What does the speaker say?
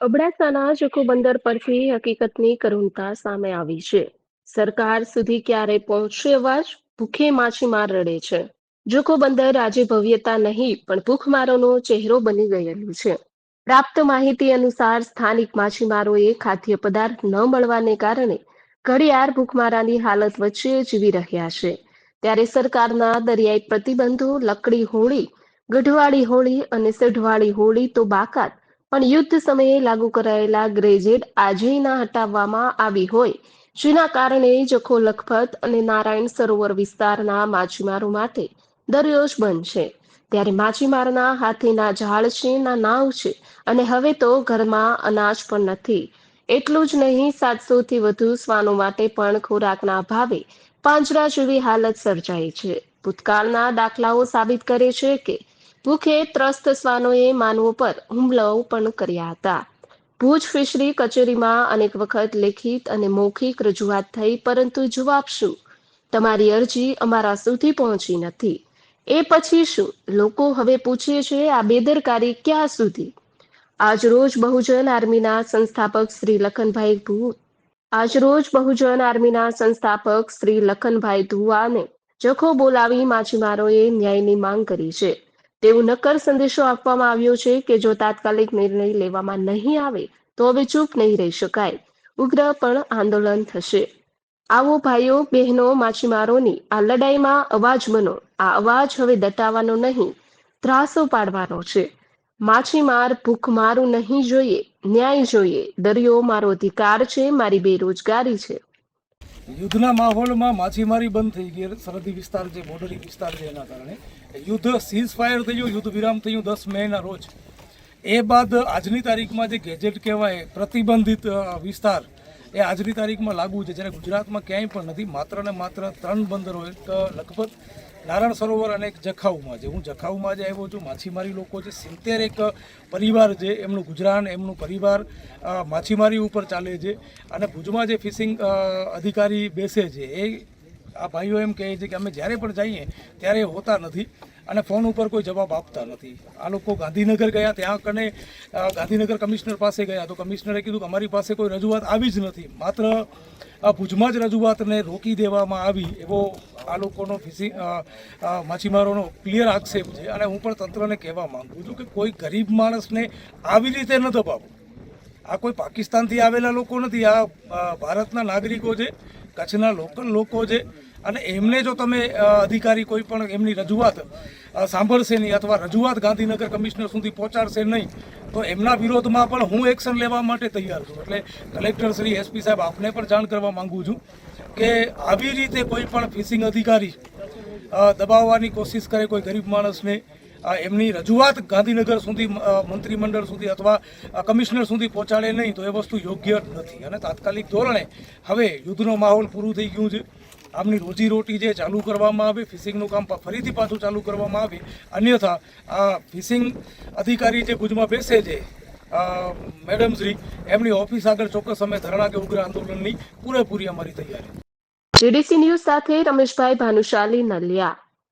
અબડાસાના જખો બંદર પરથી હકીકતની કરુણતા સામે આવી છે. સરકાર સુધી ક્યારે પહોંચશે અવાજ? ભૂખે માછીમાર રડે છે. જખો બંદર આજે ભવ્યતા નહીં, પણ ભૂખમારોનો ચહેરો બની ગયેલું છે. પ્રાપ્ત માહિતી અનુસાર સ્થાનિક માછીમારોએ ખાદ્ય પદાર્થ ન મળવાને કારણે ઘડિયાળ ભૂખમારાની હાલત વચ્ચે જીવી રહ્યા છે. ત્યારે સરકારના દરિયાઈ પ્રતિબંધો, લકડી હોળી, ગઢવાળી હોળી અને સઢવાળી હોળી તો બાકાત પણ યુદ્ધ સમયે લાગુ કરાયેલા ગ્રેજેડ આજે હટાવવામાં આવી હોય. જેના કારણે જખો લખપત અને નારાયણ સરોવર વિસ્તારના માછીમારો માટે દરિયોજ બંધ છે ત્યારે માછીમારના હાથીના ઝાડ છે, ના નાવ છે અને હવે તો ઘરમાં અનાજ પણ નથી. એટલું જ નહીં સાતસો થી વધુ શ્વાનો માટે પણ ખોરાકના અભાવે પાંજરા જેવી હાલત સર્જાઈ છે. ભૂતકાળના દાખલાઓ સાબિત કરે છે કે ભૂખે ત્રસ્ત શ્વાનોએ માનવો પર હુમલાઓ પણ કર્યા હતા. ભુજ ફિશરી કચેરીમાં અનેક વખત લેખિત અને મૌખિક રજૂઆત થઈ, પરંતુ જવાબ શું? તમારી અરજી અમારા સુધી પહોંચી નથી. એ પછી શું? લોકો હવે પૂછે છે, આ બેદરકારી ક્યાં સુધી? આજરોજ બહુજન આર્મીના સંસ્થાપક શ્રી લખનભાઈ ભૂ આજરોજ બહુજન આર્મીના સંસ્થાપક શ્રી લખનભાઈ ધુવાને જખો બોલાવી માછીમારોએ ન્યાયની માંગ કરી છે. તેવું નક્કર સંદેશો આપવામાં આવ્યો છે કે જો તાત્કાલિક નિર્ણય લેવામાં નહીં આવે, તો હવે ચૂપ નહીં રહી શકાય. ઉગ્ર પણ આંદોલન થશે. આવો ભાઈઓ, બહેનો, માછીમારોની આ લડાઈમાં અવાજ બનો. આ અવાજ હવે દટાવાનો નહીં, ત્રાસો પાડવાનો છે. માછીમાર ભૂખ મારું નહીં જોઈએ, ન્યાય જોઈએ. દરિયો મારો અધિકાર છે, મારી બેરોજગારી છે. યુદ્ધના માહોલમાં માછીમારી બંધ થઈ ગઈ. સરહદી વિસ્તાર જે, બોર્ડરી વિસ્તાર છે એના કારણે. યુદ્ધ સીઝ ફાયર થયું, યુદ્ધ વિરામ થયું દસ મેના રોજ. એ બાદ આજની તારીખમાં જે ગેજેટ કહેવાય, પ્રતિબંધિત વિસ્તાર એ આજની તારીખમાં લાગુ છે. જ્યારે ગુજરાતમાં ક્યાંય પણ નથી, માત્ર ને માત્ર ત્રણ બંદરો, એક લખપત, નારાયણ સરોવર અને એક જખાઉમાં છે. હું જખાઉમાં જે આવ્યો છું. માછીમારી લોકો છે. સિત્તેર એક પરિવાર છે. એમનું ગુજરાન, એમનું પરિવાર માછીમારી ઉપર ચાલે છે. અને ભુજમાં જે ફિશિંગ અધિકારી બેસે છે, એ આ ભાઈઓ એમ કહે છે કે અમે જ્યારે પણ જઈએ, ત્યારે હોતા નથી. અને ફોન ઉપર કોઈ જવાબ આપતા નથી. આ લોકો ગાંધીનગર ગયા, ત્યાં કને ગાંધીનગર કમિશનર પાસે ગયા. તો કમિશનરે કીધું કે અમારી પાસે કોઈ રજૂઆત આવી જ નથી. માત્ર આ ભુજમાં જ રજૂઆતને રોકી દેવામાં આવી એવો આ લોકોનો ફિશિંગ માછીમારોનો ક્લિયર આક્ષેપ છે. અને હું પણ તંત્રને કહેવા માગું છું કે કોઈ ગરીબ માણસને આવી રીતે ન દબાવો. આ કોઈ પાકિસ્તાનથી આવેલા લોકો નથી. આ ભારતના નાગરિકો છે, કચ્છના લોકલ લોકો છે. અને એમને જો તમે અધિકારી કોઈ પણ એમની રજૂઆત સાંભળશે નહીં અથવા રજૂઆત ગાંધીનગર કમિશનર સુધી પહોંચાડશે નહીં, તો એમના વિરોધમાં પણ હું એક્શન લેવા માટે તૈયાર છું. એટલે કલેક્ટર શ્રી એસપી સાહેબ, આપને પણ જાણ કરવા માંગુ છું કે આવી રીતે કોઈ પણ ફિશિંગ અધિકારી દબાવવાની કોશિશ કરે કોઈ ગરીબ માણસને એમની રજૂઆત ગાંધીનગર સુધી મંત્રીમંડળ સુધી અથવા કમિશનર સુધી પહોંચાડે નહીં, તો એ વસ્તુ યોગ્ય નથી. અને તાત્કાલિક ધોરણે હવે યુદ્ધનો માહોલ પૂરું થઈ ગયું છે. આમની રોજીરોટી જે ચાલુ કરવામાં આવે, ફિશિંગનું કામ ફરીથી પાછું ચાલુ કરવામાં આવે, અન્યથા આ ફિશિંગ અધિકારી જે ભુજમાં બેસે છે મેડમ શ્રી, એમની ઓફિસ આગળ ચોક્કસ અમે ધરણા કે ઉગ્ર આંદોલનની પૂરેપૂરી અમારી તૈયારી. જેડીસી ન્યૂઝ સાથે રમેશભાઈ ભાનુશાલી નલિયા.